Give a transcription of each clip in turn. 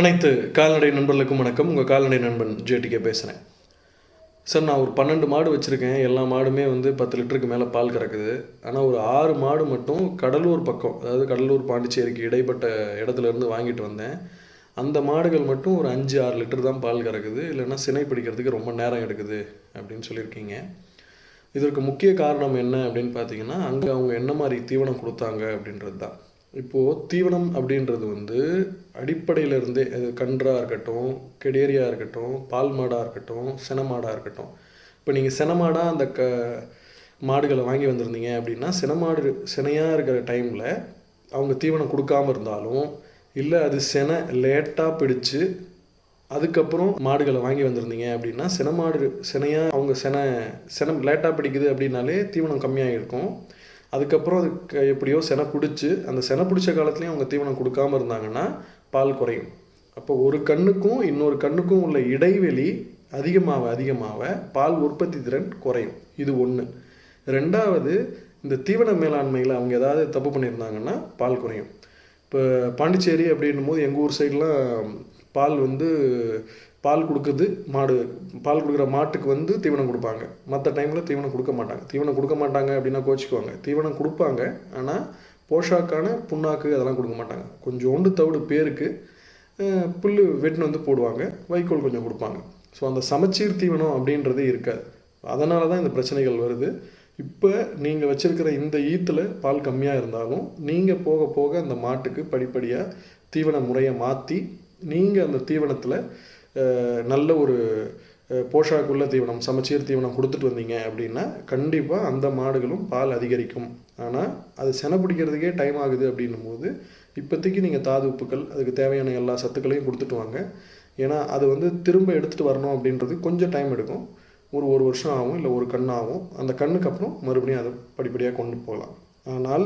அனைத்து கால்நடை நண்பர்களுக்கும் வணக்கம். உங்கள் கால்நடை நண்பன் ஜேடிகே பேசுகிறேன் சார் நான் ஒரு பன்னெண்டு மாடு வச்சுருக்கேன். எல்லா மாடுமே வந்து பத்து லிட்டருக்கு மேலே பால் கறக்குது. ஆனால் ஒரு ஆறு மாடு மட்டும் கடலூர் பக்கம் அதாவது கடலூர் பாண்டிச்சேரிக்கு இடைப்பட்ட இடத்துல இருந்து வாங்கிட்டு வந்தேன். அந்த மாடுகள் மட்டும் ஒரு அஞ்சு ஆறு லிட்டர் தான் பால் கறக்குது. இல்லைன்னா சினை பிடிக்கிறதுக்கு ரொம்ப நேரம் எடுக்குது அப்படின்னு சொல்லியிருக்கீங்க. இதற்கு முக்கிய காரணம் என்ன அப்படின்னு பார்த்தீங்கன்னா அங்கே அவங்க என்ன மாதிரி தீவனம் கொடுத்தாங்க அப்படின்றது தான் இப்போது தீவனம் அப்படின்றது வந்து அடிப்படையிலேருந்தே அது கன்றாக இருக்கட்டும் கெடேரியாக இருக்கட்டும் பால் மாடாக இருக்கட்டும் சென மாடாக இருக்கட்டும். இப்போ நீங்கள் சென மாடாக அந்த க மாடுகளை வாங்கி வந்திருந்தீங்க அப்படின்னா செனமாடு செனையாக இருக்கிற டைமில் அவங்க தீவனம் கொடுக்காம இருந்தாலும் இல்லை அது செனை லேட்டாக பிடிச்சு அதுக்கப்புறம் மாடுகளை வாங்கி வந்திருந்தீங்க அப்படின்னா சென மாடு செனையாக அவங்க செனை செனம் லேட்டாக பிடிக்குது அப்படின்னாலே தீவனம் கம்மியாக இருக்கும் அதுக்கப்புறம் அதுக்கு எப்படியோ செனை பிடிச்சி அந்த செனை பிடிச்ச காலத்துலேயும் அவங்க தீவனம் கொடுக்காம இருந்தாங்கன்னா பால் குறையும். அப்போ ஒரு கண்ணுக்கும் இன்னொரு கண்ணுக்கும் உள்ள இடைவெளி அதிகமாக அதிகமாக பால் உற்பத்தி திறன் குறையும். இது ஒன்று ரெண்டாவது இந்த தீவன மேலாண்மையில் அவங்க ஏதாவது தப்பு பண்ணியிருந்தாங்கன்னா பால் குறையும். இப்போ பாண்டிச்சேரி அப்படின்னும் போது எங்கள் ஊர் சைட்லாம் பால் வந்து பால் கொடுக்குது மாடு பால் கொடுக்குற மாட்டுக்கு வந்து தீவனம் கொடுப்பாங்க. மற்ற டைமில் தீவனம் கொடுக்க மாட்டாங்க. தீவனம் கொடுக்க மாட்டாங்க அப்படின்னா கோச்சிக்குவாங்க. தீவனம் கொடுப்பாங்க ஆனால் போஷாக்கான புண்ணாக்கு அதெல்லாம் கொடுக்க மாட்டாங்க. கொஞ்சோண்டு தவிடு பேருக்கு புல் புல்லு வெட்டின்னு வந்து போடுவாங்க. வைக்கோல் கொஞ்சம் கொடுப்பாங்க. ஸோ அந்த சமச்சீர் தீவனம் அப்படின்றதே இருக்காது. அதனால தான் இந்த பிரச்சனைகள் வருது. இப்போ நீங்கள் வச்சுருக்கிற இந்த ஈத்தில் பால் கம்மியாக இருந்தாலும் நீங்கள் போக போக அந்த மாட்டுக்கு படிப்படியாக தீவன முறையை மாற்றி நீங்கள் அந்த தீவனத்தில் நல்ல ஒரு போஷாக்குள்ள தீவனம் சமச்சீர் தீவனம் கொடுத்துட்டு வந்தீங்க அப்படின்னா கண்டிப்பாக அந்த மாடுகளும் பால் அதிகரிக்கும். ஆனால் அது செனை பிடிக்கிறதுக்கே டைம் ஆகுது அப்படின்னும் போது இப்போதைக்கு நீங்கள் தாது உப்புக்கள் அதுக்கு தேவையான எல்லா சத்துக்களையும் கொடுத்துட்டு வாங்க. ஏன்னா அது வந்து திரும்ப எடுத்துகிட்டு வரணும் அப்படின்றது கொஞ்சம் டைம் எடுக்கும். ஒரு ஒரு வருஷம் ஆகும் இல்லை ஒரு கண் ஆகும். அந்த கண்ணுக்கு அப்புறம் மறுபடியும் அதை படிப்படியாக கொண்டு போகலாம். ஆனால்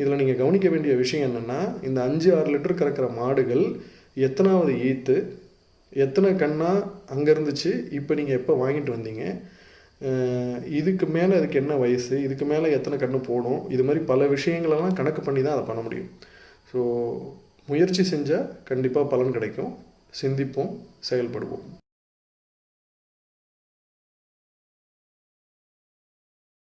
இதில் நீங்கள் கவனிக்க வேண்டிய விஷயம் என்னென்னா இந்த அஞ்சு ஆறு லிட்டர் கறக்கிற மாடுகள் எத்தனாவது ஈத்து எத்தனை கண்ணா அங்கே இருந்துச்சு இப்போ நீங்கள் எப்போ வாங்கிட்டு வந்தீங்க? இதுக்கு மேலே அதுக்கு என்ன வயசு இதுக்கு மேலே எத்தனை கண்ணு போடும் இது மாதிரி பல விஷயங்களெல்லாம் கணக்கு பண்ணி தான் அதை பண்ண முடியும். ஸோ முயற்சி செஞ்சால் கண்டிப்பாக பலன் கிடைக்கும். சிந்திப்போம் செயல்படுவோம்.